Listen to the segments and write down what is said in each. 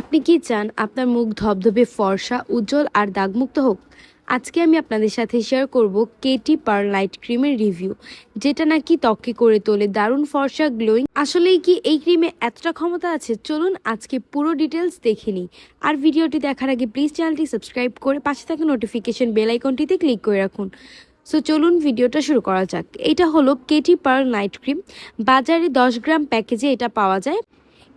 আপনি কি চান আপনার মুখ ধবধবে ফর্সা, উজ্জ্বল আর দাগমুক্ত হোক? আজকে আমি আপনাদের সাথে শেয়ার করব কেটি পার লাইট ক্রিমের রিভিউ যেটা নাকি ত্বকে করে তোলে, দারুণ ফর্সা গ্লোয়িং আসলেই কি এই ক্রিমে এতটা ক্ষমতা আছে? চলুন আজকে পুরো ডিটেলস দেখে নিই। আর ভিডিওটি দেখার আগে প্লিজ চ্যানেলটি সাবস্ক্রাইব করে পাশে থাকা নোটিফিকেশন বেল আইকনটিতে ক্লিক করে রাখুন। সো চলুন ভিডিওটা শুরু করা যাক। এটা হলো কেটি পার্ল নাইট ক্রিম বাজারে দশ গ্রাম প্যাকেজে এটা পাওয়া যায়।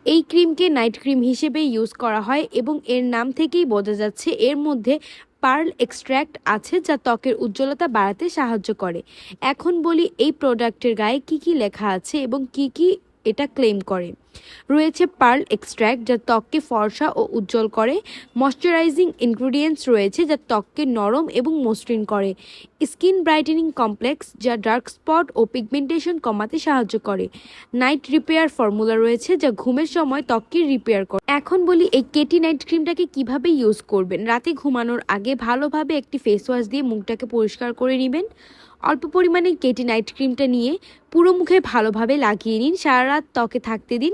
এই ক্রিমকে নাইট ক্রিম হিসেবে ইউজ করা হয় এবং এর নাম থেকেই বোঝা যাচ্ছে এর মধ্যে পার্ল এক্সট্র্যাক্ট আছে যা ত্বকের উজ্জ্বলতা বাড়াতে সাহায্য করে। এখন বলি এই প্রোডাক্টের গায়ে কি কি লেখা আছে এবং কি কি এটা ক্লেম করে। রয়েছে পার্ল এক্সট্র্যাক্ট যা ত্বককে ফর্সা ও উজ্জ্বল করে। ময়শ্চারাইজিং ইনগ্রিডিয়েন্টস রয়েছে যা ত্বককে নরম এবং মসৃণ করে। স্কিন ব্রাইটেনিং কমপ্লেক্স যা ডার্ক স্পট ও পিগমেন্টেশন কমাতে সাহায্য করে। নাইট রিপেয়ার ফর্মুলা রয়েছে যা ঘুমের সময় ত্বককে রিপেয়ার করে। এখন বলি, এই কেটি নাইট ক্রিমটাকে কীভাবে ইউজ করবেন? রাতে ঘুমানোর আগে ভালোভাবে একটি ফেস ওয়াশ দিয়ে মুখটাকে পরিষ্কার করে নেবেন। অল্প পরিমাণে কেটি নাইট ক্রিমটা নিয়ে পুরো মুখে ভালোভাবে লাগিয়ে নিন। সারা রাত ত্বকে থাকতে দিন।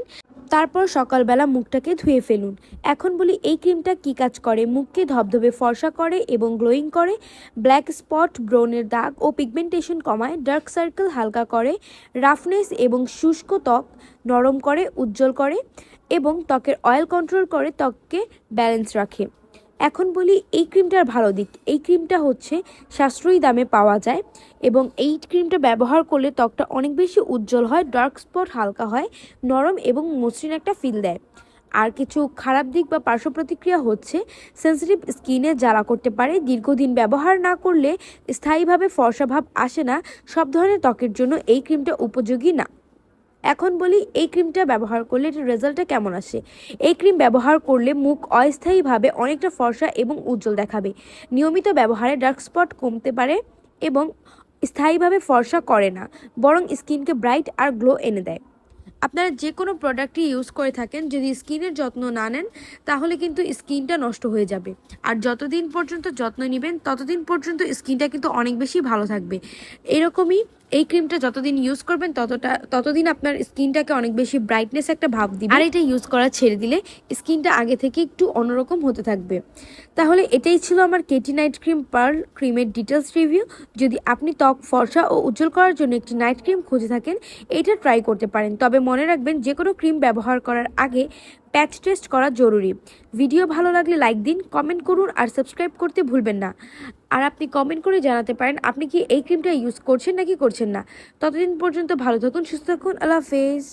তারপর সকালবেলা মুখটাকে ধুয়ে ফেলুন। এখন বলি, এই ক্রিমটা কি কাজ করে? মুখকে ধবধবে, ফর্সা করে এবং গ্লোয়িং করে। ব্ল্যাক স্পট ব্রনের দাগ ও পিগমেন্টেশন কমায়, ডার্ক সার্কেল হালকা করে। রাফনেস এবং শুষ্ক ত্বক নরম করে, উজ্জ্বল করে। এবং ত্বকের অয়েল কন্ট্রোল করে ত্বককে ব্যালেন্স রাখে। এখন বলি এই ক্রিমটার ভালো দিক। এই ক্রিমটা হচ্ছে সাশ্রয়ী দামে পাওয়া যায় এবং এই ক্রিমটা ব্যবহার করলে ত্বকটা অনেক বেশি উজ্জ্বল হয় ডার্ক স্পট হালকা হয়, নরম এবং মসৃণ একটা ফিল দেয়। আর কিছু খারাপ দিক বা পার্শ্ব প্রতিক্রিয়া হচ্ছে সেন্সিটিভ স্কিনে জ্বালা করতে পারে, দীর্ঘদিন ব্যবহার না করলে স্থায়ীভাবে ফর্সা ভাব আসে না, সব ধরনের ত্বকের জন্য এই ক্রিমটা উপযোগী না। এখন বলি, এই ক্রিমটা ব্যবহার করলে এটার রেজাল্টটা কেমন আসে? এই ক্রিম ব্যবহার করলে মুখ অস্থায়ীভাবে অনেকটা ফর্সা এবং উজ্জ্বল দেখাবে। নিয়মিত ব্যবহারে ডার্ক স্পট কমতে পারে এবং স্থায়ীভাবে ফর্সা করে না, বরং স্কিনকে ব্রাইট আর গ্লো এনে দেয়। আপনারা যে কোনো প্রোডাক্টই ইউজ করে থাকেন, যদি স্কিনের যত্ন না নেন, তাহলে কিন্তু স্কিনটা নষ্ট হয়ে যাবে। আর যতদিন পর্যন্ত যত্ন নেবেন, ততদিন পর্যন্ত স্কিনটা কিন্তু অনেক বেশি ভালো থাকবে। এরকমই এই ক্রিমটা যতদিন ইউজ করবেন ততটা, ততদিন আপনার স্কিনটাকে অনেক বেশি ব্রাইটনেস একটা ভাব দিবে। আর এটা ইউজ করা ছেড়ে দিলে স্কিনটা আগে থেকে একটু অন্যরকম হতে থাকবে। তাহলে এটাই ছিল আমার কেটি নাইট ক্রিম পার্ল ক্রিমের ডিটেলস রিভিউ যদি আপনি ত্বক ফর্সা ও উজ্জ্বল করার জন্য একটি নাইট ক্রিম খুঁজে থাকেন, এটা ট্রাই করতে পারেন। তবে মনে রাখবেন যে কোনো ক্রিম ব্যবহার করার আগে প্যাচ টেস্ট করা জরুরি। ভিডিও ভালো লাগলে লাইক দিন, কমেন্ট করুন আর সাবস্ক্রাইব করতে ভুলবেন না। আর আপনি কমেন্ট করে জানাতে পারেন, আপনি কি এই ক্রিমটা ইউজ করছেন নাকি করছেন না। ততদিন পর্যন্ত ভালো থাকুন, সুস্থ থাকুন, আল্লাহ হাফেজ।